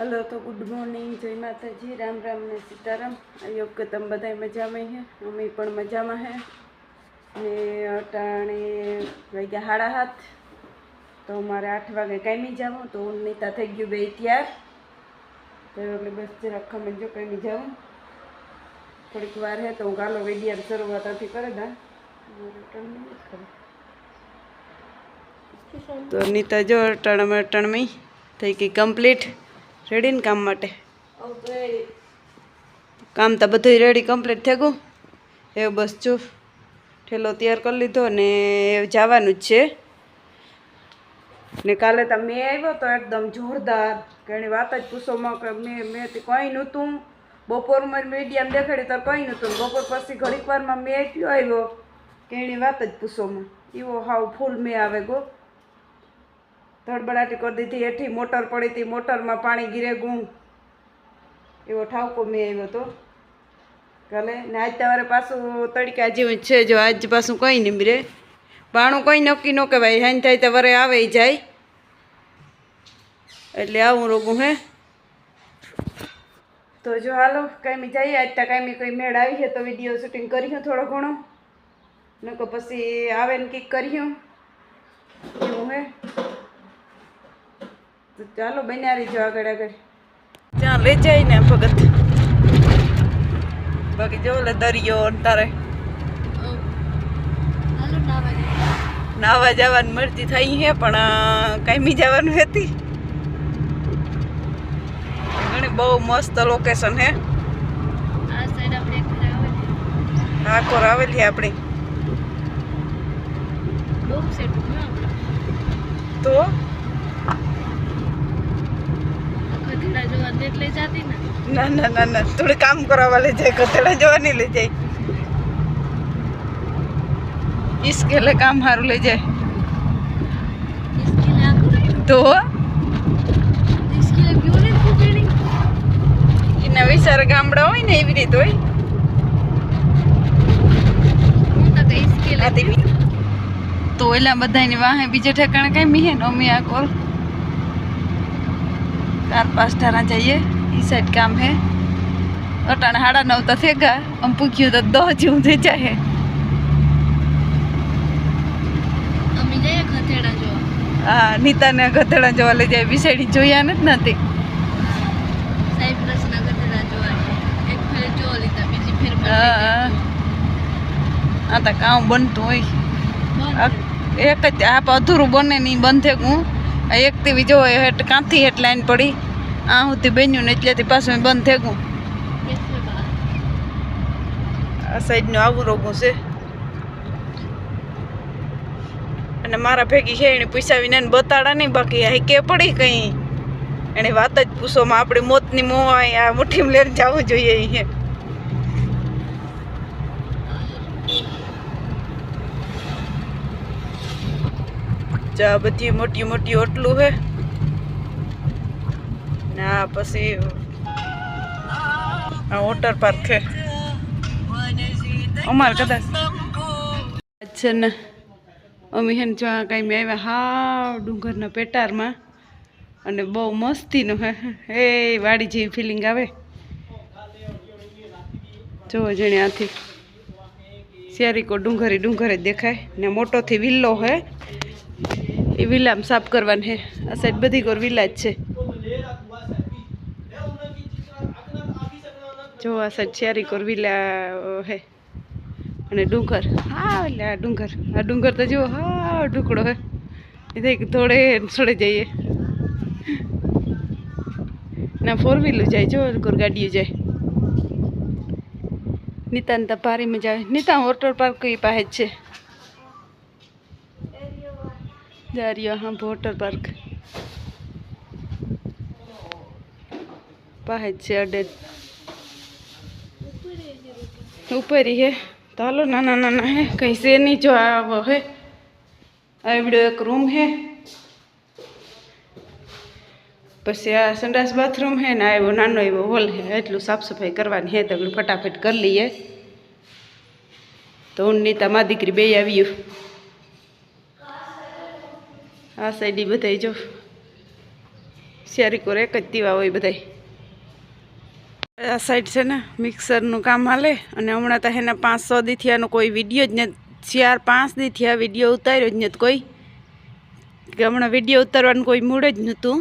Hello, તો good morning જય માતાજી. રામ રામ ને સીતારામ. યોગ કે તમે બધા મજામાં હે. અમે પણ મજામાં હે. ને અટાણે વાગ્યા સાડા હાથ તો મારે આઠ વાગે કાંઈ જાવું. તો હું નીતા થઈ ગયું બે ત્યાર. તો એટલે બસ જરાક ખમે જો કાંઈ જાઉં. થોડીક વાર હે તો હું ગાલો વેડિયાર શરૂઆત હતી કરે દા તો નીતા જો અટાણમાં અટાણમાં થઈ ગઈ કમ્પ્લીટ રેડી ને કામ માટે. કામ તો બધું રેડી કમ્પ્લીટ થઈ ગયું. એ બસ જો ઠેલો તૈયાર કરી લીધો ને જવાનું જ છે. ને કાલે તો મેં આવ્યો તો એકદમ જોરદાર. ઘણી વાત જ પૂછોમાં કે મેં મેં તે કંઈ નહોતું. બપોરમાં મીડિયમ દેખાડી તો કંઈ નહોતું. બપોર પછી ઘડીક વારમાં મેં એટલું આવ્યો. કે એની વાત જ પૂછોમાં એવો હાવ ફૂલ મેં આવે ગો. ધડબડાટી કરી દીધી. હેઠી મોટર પડી હતી. મોટરમાં પાણી ગીરે ગું એવો ઠાવકો મેં આવ્યો તો. કાલે ને આજ તમારે પાછું તડકા જેવું છે જો. આજ પાછું કંઈ નહીં રે બાણું કંઈ નક્કી ન કહેવાય. હેન થાય તો વરે આવે જાય. એટલે આવું રોગું હે. તો જો હાલો કાંઈ જઈએ. આજ ત્યાં કાંઈ કંઈ મેળ આવી છે તો વીડિયો શૂટિંગ કર્યું થોડો ઘણો. નકો પછી આવે ને કંઈક કર્યું એવું હે. તો ચાલો બન્યા રહીજો આગળ આગળ. ત્યાં લઈ જાય ને ભગત. બાકી જો લે દરિયો તારે નાવા જવાની મરજી થઈ છે પણ કાંઈ જવાનું હતી ઘણી બહુ મસ્ત લોકેશન હે. આકોર આવેલી આપણી. તો? ના? ના ના ના થોડું કામ કરાવવા લઈ જાય કતેડા નહીં લઈ જાય. ઈસ્કેલે કામ સારું લઈ જાય. તો? નવી સર ગામડા હોય ને એવી રીતે હોય. તો એલા બધાની વાહે બીજે ઠેકાણે કઈ મીહે નો મી આ કોલ. ચાર પાંચ ઠારા જઈએ ઈ સાઈડ કામ હે અટાણે હાડા નવતા તો થેગા આમ પૂખ્યું તો દહ જેવું થઈ જાય હા નીતાને ગધેડા જોવા લઈ જાય બિસાડી જોયા નથી નથી હા હા આ તો કામ બનતું હોય એક જ આપ અધૂરું બને નહીં બંધે થઈ ગયું આ એક તેવી જો હેઠ કાંથી હેઠ લાઈન પડી? આ સુધી બન્યું ને એટલેથી પાછું બંધ થઈ ગયું આ સાઈડનું આવું રોગું છે. અને મારા ભેગી છે એને પૂછાવીને એને બતાડા નહીં, બાકી આ કે પડી કંઈ? એને વાત જ પૂછોમાં આપણે મોતની મોં આ મુઠ્ઠીમાં લઈને જવું જોઈએ અહીંયા ચા બધી મોટી મોટી ઓટલું હે. ના પછી વોટર પાર્ક છે. અમારે કદાચ છે ને, અમે હે ને જ્યાં કાંઈ મેં આવ્યા હાવ ડુંગરના પેટારમાં અને બહુ મસ્તીનું હે હે વાડી જેવી ફિલિંગ આવે. જોવો જણે આથી ડુંગરી ડુંગર જ દેખાય ને મોટોથી વિલ્લો હે. એ વિલામ સાફ કરવાની હે આ સાઈડ બધી કોર વિલા જ છે. જો આ સાઈડ શેરી કોર વિલા હે. અને ડુંગર. હા, એટલે આ ડુંગર. આ ડુંગર તો જુઓ, હા, ઢુકડો હે. એ થોડે છોડે જઈએ. ના ફોર વ્હીલું જાય, જો કોર ગાડીઓ જાય. નીતાને તો ભારી મજા આવે. નીતા વોટર પાર્ક કઈ પાસે જ છે. જારિયો હા વોટર પાર્ક પાસે જ છે અડે ઉપર હે તો હાલો નાના નાના હે કંઈ છે નહીં જો આવો હે આવડો એક રૂમ હે પછી આ સંડાસ બાથરૂમ હે ને આવ્યો નાનો એવો હોલ હે એટલું સાફ સફાઈ કરવાની હે તો એટલું ફટાફટ કરી લઈએ. તો હું નીતા મા દીકરી બે આવ્યું આ સાઈડ બધા જો. શિયારી કોર એક જ દીવા હોય બધાય. આ સાઈડ છે ને મિક્સરનું કામ હાલે અને હમણાં તો એના પાંચસો દી થયાનો કોઈ વીડિયો જ ને ચાર, પાંચ દી થયા વીડિયો ઉતાર્યો જ નથી કોઈ. કે હમણાં વીડિયો ઉતારવાનું કોઈ મૂડ જ નહોતું.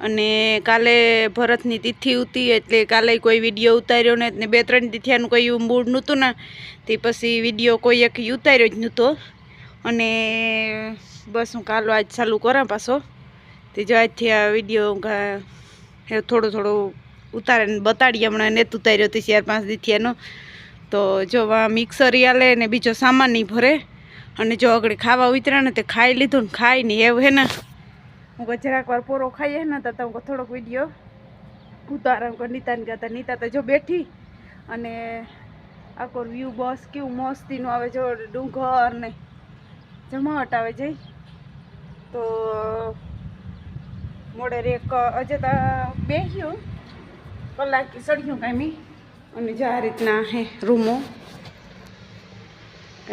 અને કાલે ભરતની તિથિ હતી એટલે કાલે કોઈ વીડિયો ઉતાર્યો ને ને બે, ત્રણ તિથિયાનું કોઈ મૂડ નહોતું ને, તે પછી વીડિયો કોઈ એક ઉતાર્યો જ નહોતો. અને બસ હું કાલો આજ ચાલુ કરા પાછો. તે જો આજથી આ વીડિયો થોડો થોડો ઉતારીને બતાડીએ. હમણાં ને ઉતાર્યો હતી ચાર પાંચ દીથી એનો તો જો મિક્સર આલે ને બીજો સામાન નહીં ભરે. અને જો આગળ ખાવા ઉતર્યા ને તે ખાઈ લીધું ને ખાઈ નહીં એવું હે ને. હું જરાક વાર પોરો ખાઈએ ને તો હું થોડોક વીડિયો ઉતારા. નીતાને કહેતા નીતા તો જો બેઠી. અને આખો વ્યૂ બસ કેવું મસ્તીનું આવે જો ડુંગર ને જમાવટ આવે જઈ. તો મોડર એક અજતા બેહ્યું, કલાક સળ્યું કાંઈ અને જે આ રીતના હે રૂમો,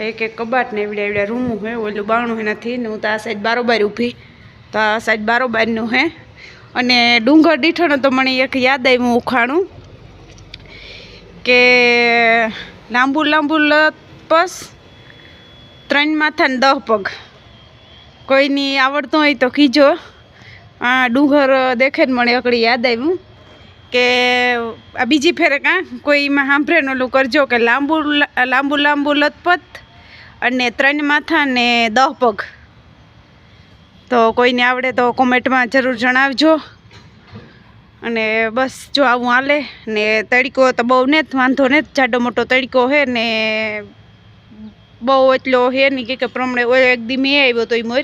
એક એક કબાટ ને એવડે એવડ્યા રૂમો હે, ઓલું બાણું એનાથી ને હું તો આ સાઈડ બારોબાર ઊભી. તો આ સાઈડ બારોબારનું હે. અને ડુંગર દીઠોનો તો મને એક યાદ આવ્યું ઉખાણું, કે લાંબુ લાંબુ લપસ ત્રણ માથા ને દહ પગ. કોઈની આવડતું હોય તો કીજો. આ ડુંગર દેખે ને મળે અકડી યાદ આવ્યું કે આ બીજી ફેરે કાં કોઈમાં સાંભળેને ઓલું કરજો કે લાંબુ લાંબુ લાંબુ લથપથ અને ત્રણ માથા ને દહ પગ. તો કોઈને આવડે તો કોમેન્ટમાં જરૂર જણાવજો. અને બસ જો આવું હાલે ને તડકો તો બહુ ને જ વાંધો ને જ જાડો મોટો તડકો હે ને બહુ એટલો હે નહીં કે પ્રમાણે એક દી મેં આવ્યો તો એ મોર.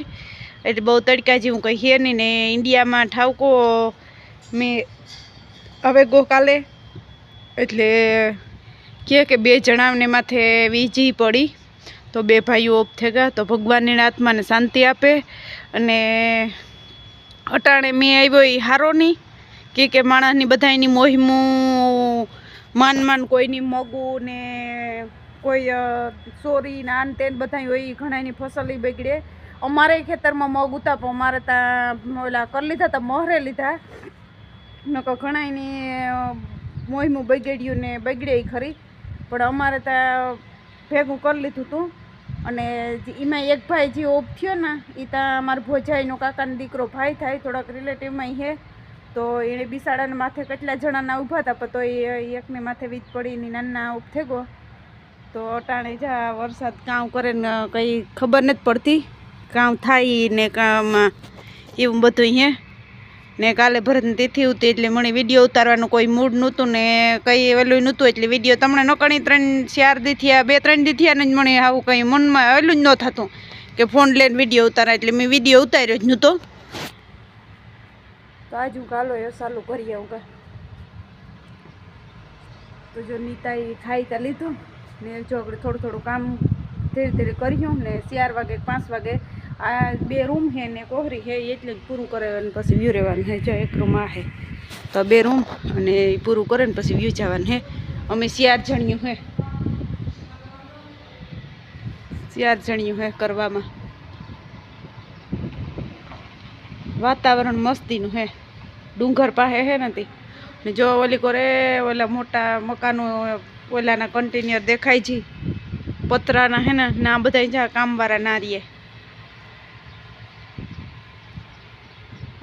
એટલે બહુ તડકા જેવું કંઈ હે નહીં ને ઇન્ડિયામાં ઠાવકો મેં હવે ગોકાલે એટલે કહે કે બે જણાવને માથે વીજી પડી. તો બે ભાઈઓ ઓફ થઈ ગયા. તો ભગવાનની આત્માને શાંતિ આપે. અને અટાણે મેં આવ્યો એ હારો નહીં. કે કે માણસની બધાની મોહિમું, માન માન કોઈની મગું ને કોઈ સોરી ને આન તેન બધા હોય ઘણાની ફસલ બગડે. અમારે ખેતરમાં મગ ઉતા, પણ અમારે ત્યાં ઓલા કરી લીધા તા, મહરે લીધા. નકો ઘણાની મોહિમું બગડ્યું ને બગડે ખરી. પણ અમારે ત્યાં ભેગું કરી લીધું હતું અને એમાં એક ભાઈ જે ઓફ થયો ને એ ત્યાં અમારા ભોજાઈનો કાકાનો દીકરો ભાઈ થાય, થોડાક રિલેટિવમાં હે. તો એણે બિસાડાને માથે કેટલા જણાના ઊભા હતા પણ તો એ એકને માથે વીજ પડી ને નાના ઉપ થઈ ગયો તો અટાણે જા વરસાદ કામ કરે ને કંઈ ખબર નથી પડતી. કામ થાય ને કામ એવું બધું હે ને કાલે ભરતની તિથિ હતી એટલે મને વીડિયો ઉતારવાનું કોઈ મૂડ નહોતું ને કંઈ ઓલું નહોતું એટલે વીડિયો તમને નકણી ત્રણ, ચાર દી થયા બે, ત્રણ દી ને જ મને આવું કંઈ મનમાં ઓલું જ ન થતું કે ફોન લઈને વીડિયો ઉતારા એટલે મેં વીડિયો ઉતાર્યો જ નહોતો. તો આજ કાલો એ સાલું કરી આવું કા. તો જો નીતાએ ખાઈ તા લીધું. ને જો થોડું થોડું કામ ધીરે ધીરે કર્યું ને ચાર વાગે પાંચ વાગે આ બે રૂમ છે ને કોહરી છે એટલે પૂરું કરે અને પછી વ્યૂ રહેવાનું છે. જો એક રૂમ આ છે, તો બે રૂમ અને એ પૂરું કરે ને પછી વ્યૂ જવાનું છે. અમે ચાર જણ્યું છે. ચાર જણ્યું છે કરવામાં. વાતાવરણ મસ્તીનું હે ડુંગર પાસે હે નથી ને જો ઓલી કોરે ઓલા મોટા મકાનો ઓલાના કન્ટેનર દેખાય છે. પતરાના હે ને, ના બધા જ્યાં કામવાળા ના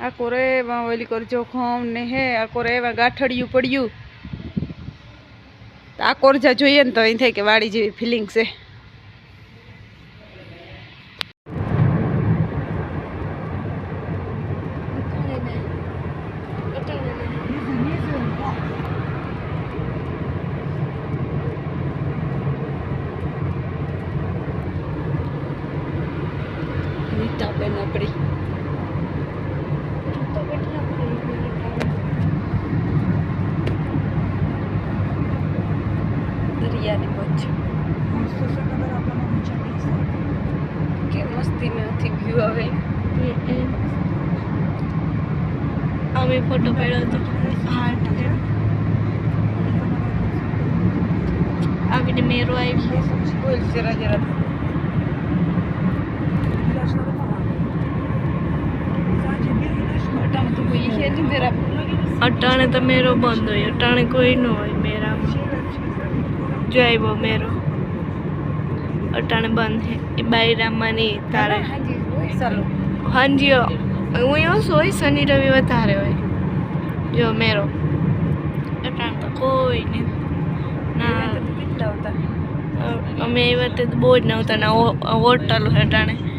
આ કોરે એમાં ઓલી કોર જોખમ ને હે, આ કોરે એમાં ગાંઠડિયું પડ્યું. તો આ કોરજા જોઈએ ને તો અહીં થાય કે વાડી જેવી ફિલિંગ છે. નીતાબેન આપણી દરિયાની વચ્ચે કે મસ્તી નથી વ્યૂ આવે અમે ફોટો પાડ્યો હતો આવીને મેરો આવી બોલ જરા જરા અટાણે તો અટાણે મેરો બંધ હોય, અટાણે કોઈ ન હોય મેરામાં. જો આવ્યો મેરો. અટાણે બંધ હે, એ બાયરામાં નહીં, તારે. હાજી હું એવું હોય શનિ રવિ વધારે હોય. જો મેરો. અટાણે તો કોઈ નહીં. ના. અમે એ વખતે બહુ જ નહોતા, ના હોટલ પછી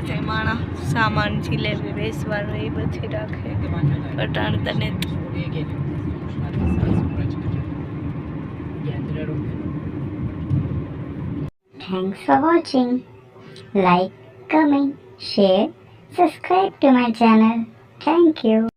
બધે માણસ સામાન જિલેબી બેસવાનું એ બધી રાખે પટાણ તને Thanks for watching. Like, comment, share, subscribe to my channel. Thank you.